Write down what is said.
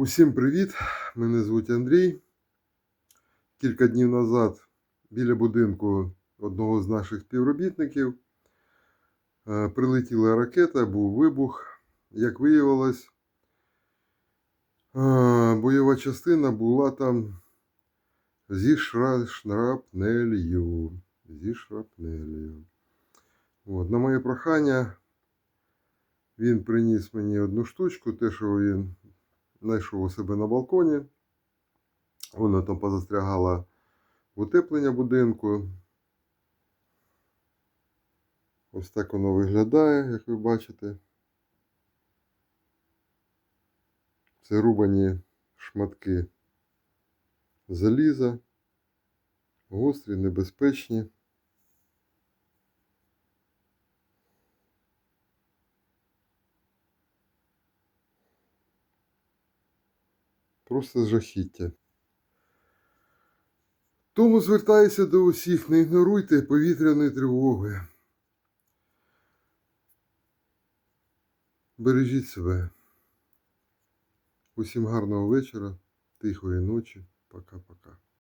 Усім привіт! Мене звуть Андрій. Кілька днів назад біля будинку одного з наших співробітників е, прилетіла ракета, був вибух. Як виявилось, е, бойова частина була там зі шрапнелью. Зі шрапнелью. От, на моє прохання він приніс мені одну штучку, те, що він знайшов у себе на балконі. Воно там позастрягало утеплення будинку. Ось так воно виглядає, як ви бачите. Це рубані шматки заліза, гострі, небезпечні. Просто жахіття. Тому звертаюся до усіх, не ігноруйте повітряної тривоги. Бережіть себе. Усім гарного вечора, тихої ночі. Пока-пока.